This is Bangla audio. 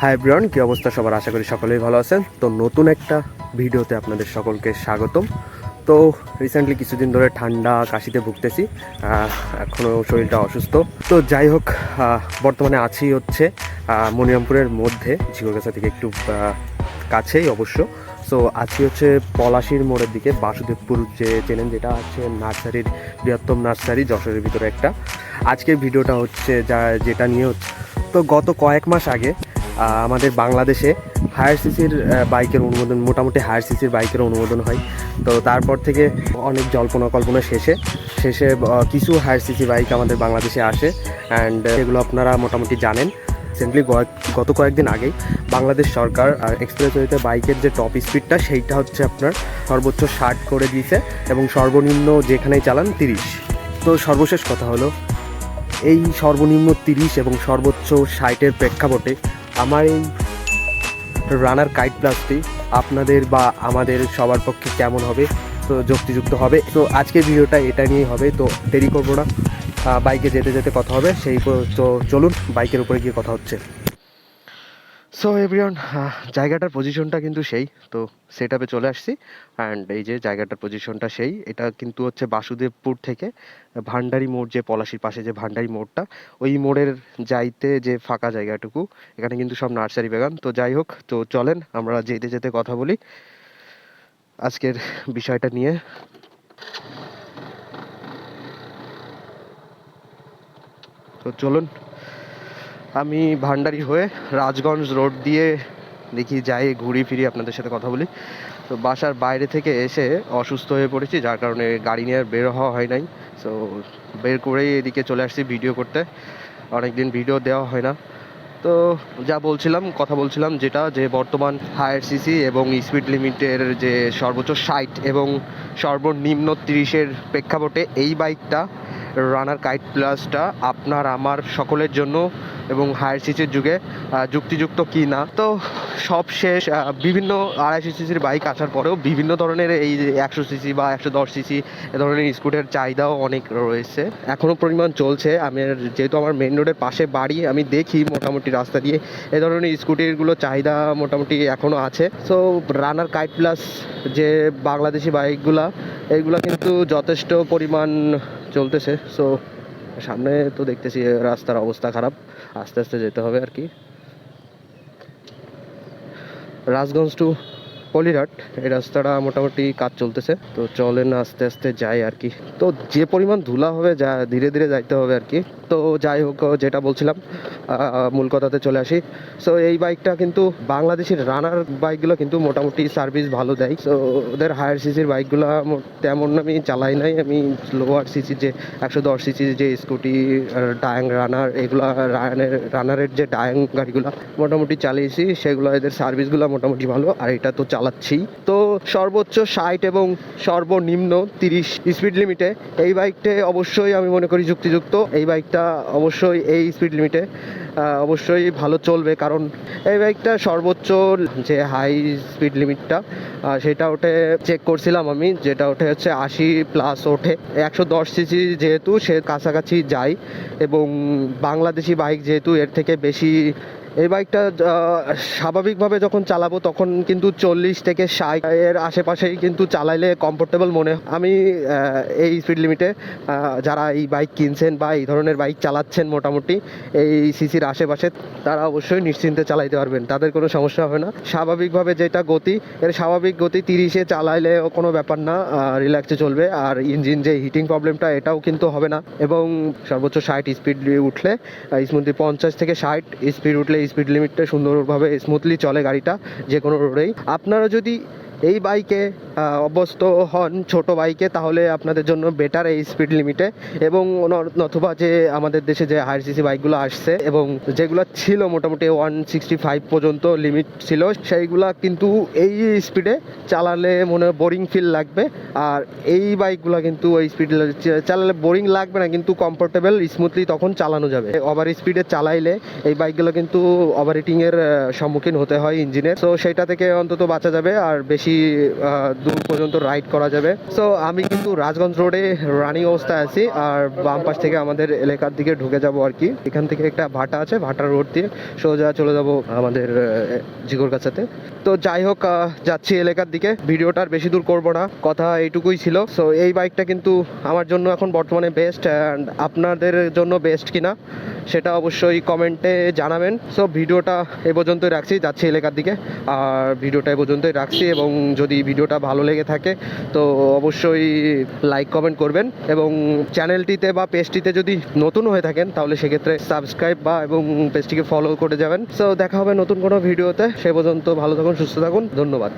হাই ব্রিয়ন কী অবস্থা সবার? আশা করি সকলেই ভালো আছেন। তো নতুন একটা ভিডিওতে আপনাদের সকলকে স্বাগতম। তো রিসেন্টলি কিছুদিন ধরে ঠান্ডা কাশিতে ভুগতেছি এখনও শরীরটা অসুস্থ। তো যাই হোক বর্তমানে আছি হচ্ছে মনিরামপুরের মধ্যে ঝিগরগাছা থেকে একটু কাছেই অবশ্য। সো আজকে হচ্ছে পলাশির মোড়ের দিকে, বাসুদেবপুর যে চেনেন যেটা হচ্ছে নার্সারির, বৃহত্তম নার্সারি, যশোরের ভিতরে একটা। আজকের ভিডিওটা হচ্ছে যা, যেটা নিয়ে হচ্ছে। তো গত কয়েক মাস আগে আমাদের বাংলাদেশে হায়ার সিসির বাইকের অনুমোদন, মোটামুটি হায়ার সিসির বাইকের অনুমোদন হয়। তো তারপর থেকে অনেক জল্পনা কল্পনা শেষে শেষে কিছু হায়ার সিসি বাইক আমাদের বাংলাদেশে আসে। অ্যান্ড এগুলো আপনারা মোটামুটি জানেন। রিসেন্টলি গত কয়েকদিন আগেই বাংলাদেশ সরকার এক্সপ্রেসওয়েতে বাইকের যে টপ স্পিডটা সেইটা হচ্ছে আপনার সর্বোচ্চ ষাট করে দিয়েছে এবং সর্বনিম্ন যেখানেই চালান তিরিশ। তো সর্বশেষ কথা হলো, এই সর্বনিম্ন তিরিশ এবং সর্বোচ্চ ষাটের প্রেক্ষাপটে আমার এই রানার কাইট প্লাসটি আপনাদের বা আমাদের সবার পক্ষে কেমন হবে? তো যুক্তিযুক্ত হবে। তো আজকের ভিডিওটা এটা নিয়েই হবে। তো দেরি করব না। বাইকে যেতে যেতে কথা হবে। সেই তো চলুন বাইকের উপরে গিয়ে কথা হচ্ছে। সো এভরিওয়ান জায়গাটার পজিশনটা কিন্তু সেই। তো সেট আপে চলে আসছি। অ্যান্ড এই যে জায়গাটার পজিশনটা সেই, এটা কিন্তু হচ্ছে বাসুদেবপুর থেকে ভান্ডারি মোড় যে পলাশির পাশে যে ভান্ডারি মোড়টা, ওই মোড়ের যাইতে যে ফাঁকা জায়গাটুকু, এখানে কিন্তু সব নার্সারি বাগান। তো যাই হোক, তো চলেন, আমরা যেতে যেতে কথা বলি আজকের বিষয়টা নিয়ে। তো চলুন আমি ভান্ডারি হয়ে রাজগঞ্জ রোড দিয়ে দেখি যাই, ঘুরি ফিরি, আপনাদের সাথে কথা বলি। তো বাসার বাইরে থেকে এসে অসুস্থ হয়ে পড়েছি, যার কারণে গাড়ি নিয়ে আর বের হওয়া হয় নাই। সো বের করেই এদিকে চলে আসছি ভিডিও করতে। অনেকদিন ভিডিও দেওয়া হয় না। তো যা বলছিলাম, কথা বলছিলাম, যেটা যে বর্তমান হায়ার সিসি এবং স্পিড লিমিটের যে সর্বোচ্চ ষাট এবং সর্বনিম্ন তিরিশের প্রেক্ষাপটে এই বাইকটা রানার কাইট প্লাসটা আপনার, আমার, সকলের জন্য এবং হায়ার সিসির যুগে যুক্তিযুক্ত কি না। তো সব শেষ বিভিন্ন আড়াইশো সিসির বাইক আসার পরেও বিভিন্ন ধরনের এই একশো সিসি বা একশো দশ সিসি এ ধরনের স্কুটের চাহিদাও অনেক রয়েছে। এখনও পরিমাণ চলছে। আমি যেহেতু আমার মেন রোডের পাশে বাড়ি, আমি দেখি মোটামুটি রাস্তা দিয়ে। এ ধরনের স্কুটিগুলো চাহিদা মোটামুটি এখনও আছে। সো রানার কাইট প্লাস যে বাংলাদেশি বাইকগুলা এইগুলা কিন্তু যথেষ্ট পরিমাণ চলতেছে সো সামনে তো দেখতেছি রাস্তার অবস্থা খারাপ, আস্তে আস্তে যেতে হবে আর কি। রাজগঞ্জ টু পলিরহাট এই রাস্তাটা মোটামুটি কাজ চলতেছে। তো চলেন আস্তে আস্তে যাই আর কি। তো যে পরিমাণ ধুলা হবে, যা ধীরে ধীরে যাইতে হবে আর কি। তো যাই হোক, যেটা বলছিলাম মূল কথাতে চলে আসি। সো এই বাইকটা কিন্তু বাংলাদেশের রানার বাইকগুলো কিন্তু মোটামুটি সার্ভিস ভালো দেয়। সো ওদের হায়ার সিসির বাইকগুলো তেমন আমি চালাই নাই। আমি লোয়ার সিসির যে, একশো দশ সিসির যে স্কুটি ডায়াং রানার এগুলো রানের রানারের যে ডায়াং গাড়িগুলো মোটামুটি চালিয়েছি, সেগুলো এদের সার্ভিসগুলো মোটামুটি ভালো। আর এটা তো চালাচ্ছি। তো সর্বোচ্চ ষাট এবং সর্বনিম্ন তিরিশ স্পিড লিমিটে এই বাইকটা অবশ্যই আমি মনে করি যুক্তিযুক্ত। এই বাইকটা অবশ্যই, এই স্পিড লিমিটে অবশ্যই ভালো চলবে। কারণ এই বাইকটা সর্বোচ্চ যে হাই স্পিড লিমিটটা সেটা ওঠে চেক করছিলাম আমি, যেটা ওঠে হচ্ছে আশি প্লাস ওঠে। একশো দশ সিসি যেহেতু সে কাছাকাছি যায় এবং বাংলাদেশি বাইক যেহেতু এর থেকে বেশি এই বাইকটা স্বাভাবিকভাবে যখন চালাবো তখন কিন্তু চল্লিশ থেকে ষাট এর আশেপাশেই কিন্তু চালাইলে কমফোর্টেবল মনে। আমি এই স্পিড লিমিটে যারা এই বাইক কিনছেন বা এই ধরনের বাইক চালাচ্ছেন মোটামুটি, এই সিসির আশেপাশে, তারা অবশ্যই নিশ্চিন্তে চালাইতে পারবেন, তাদের কোনো সমস্যা হবে না স্বাভাবিকভাবে যেটা গতি, এর স্বাভাবিক গতি তিরিশে চালাইলে কোনো ব্যাপার না রিল্যাক্সে চলবে, আর ইঞ্জিন যে হিটিং প্রবলেমটা এটাও কিন্তু হবে না এবং সর্বোচ্চ ষাট স্পিড উঠলে স্মুথলি পঞ্চাশ থেকে ষাট স্পিড উঠলে স্পিড লিমিটটা সুন্দরভাবে স্মুথলি চলে গাড়িটা যে কোনো রোডেই আপনারা যদি এই বাইকে অভ্যস্ত হন ছোট বাইকে তাহলে আপনাদের জন্য বেটার এই স্পিড লিমিটে এবং অথবা যে আমাদের দেশে যে হায়ার সিসি বাইকগুলো আসছে এবং যেগুলো ছিল মোটামুটি ওয়ান সিক্সটি ফাইভ পর্যন্ত লিমিট ছিল সেইগুলা কিন্তু এই স্পিডে চালালে মনে বোরিং ফিল লাগবে। আর এই বাইকগুলো কিন্তু ওই স্পিড চালালে বোরিং লাগবে না কিন্তু কমফোর্টেবল স্মুথলি তখন চালানো যাবে। ওভার স্পিডে চালাইলে এই বাইকগুলো কিন্তু ওভার আহ, সম্মুখীন হতে হয় ইঞ্জিনের তো সেটা থেকে অন্তত বাঁচা যাবে আর বেশি দূর পর্যন্ত রাইড করা যাবে। সো আমি কিন্তু রাজগঞ্জ রোডে রানিং অবস্থায় আছি, আর বাম পাশ থেকে আমাদের এলাকার দিকে ঢুকে যাব আর কি। এখান থেকে একটা ভাটা আছে, ভাটা রোড দিয়ে সোজা চলে যাব আমাদের জিগোর কাছাতে। তো যাই হোক যাচ্ছি এলাকার দিকে। ভিডিওটা আর বেশি দূর করব না, কথা এইটুকুই ছিল। সো এই বাইকটা কিন্তু আমার জন্য এখন বর্তমানে বেস্ট অ্যান্ড আপনাদের জন্য বেস্ট কিনা, সেটা অবশ্যই কমেন্টে জানাবেন। সো ভিডিওটা এ পর্যন্তই রাখছি, যাচ্ছি এলাকার দিকে। আর ভিডিওটা এ পর্যন্তই রাখছি এবং যদি ভিডিওটা ভালো লেগে থাকে, তো অবশ্যই লাইক কমেন্ট করবেন এবং চ্যানেলটিতে বা পেজটিতে যদি নতুন হয়ে থাকেন, তাহলে সেক্ষেত্রে সাবস্ক্রাইব বা এবং পেজটিকে ফলো করে যাবেন। সো দেখা হবে নতুন কোনো ভিডিওতে। সে পর্যন্ত ভালো থাকুন, সুস্থ থাকুন। ধন্যবাদ।